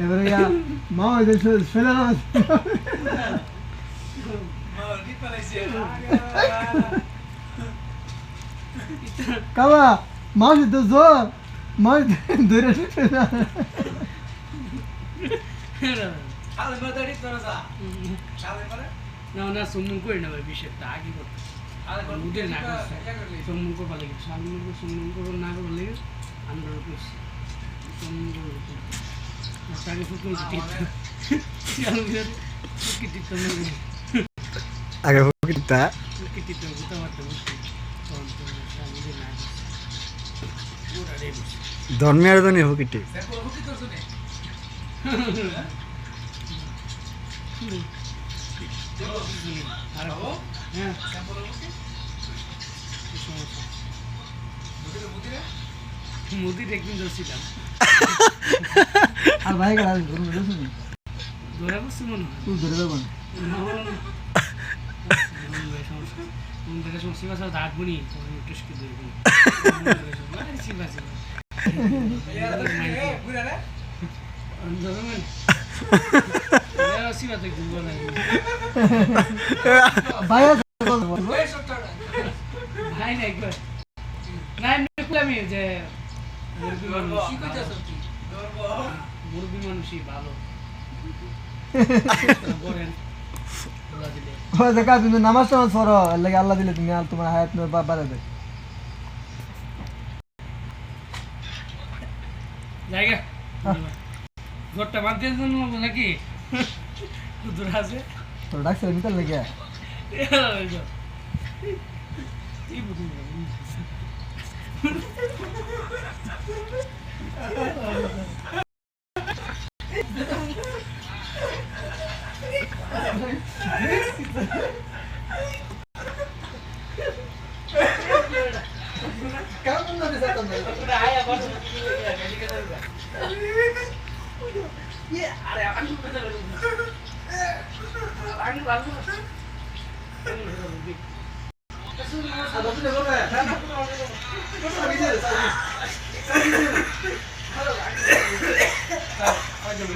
এবারে ইয়া মা ওই যে ফেলে না কাবা মাছ তো জোর। মাছ ধরে ফেলে না না সুমন করি না ভাই বিষয়টা আগে করতে মুদে না সুমন করবার লাগে। সামনে সুমন করব না করবার লাগে, আমরা করছি সুমন করব আগে ফুকিটা ধর্মের জন্য ফুকিটি আর হ্যাঁ কি একদিন ধরছিলাম। আর ভাই গেল ধরুন বুঝুন ধরা করছি মনে হয়। তুই ধরে ঘুরবো না। ভাই ভাই না। একবার। না এমনি করলাম যে মুরগি মানুষ মুরগি মানুষই ভালো। বলেন ওই দেখা তুমি নামাজ টামাজ পড়ো লাগে আল্লাহ দিলে তুমি আর তোমার হায়াত বাড়া দেয় জায়গা? ঘরটা বাঁধতে জন্য নাকি? দূর আছে? তোর ডাকছে ভিতর লেগে। এই 깜짝 놀랐었던데. 그래 아야 벌써 이게 내리게 그러는데. 안 죽어 그러면. 咳，咳，咳，咳，咳，咳。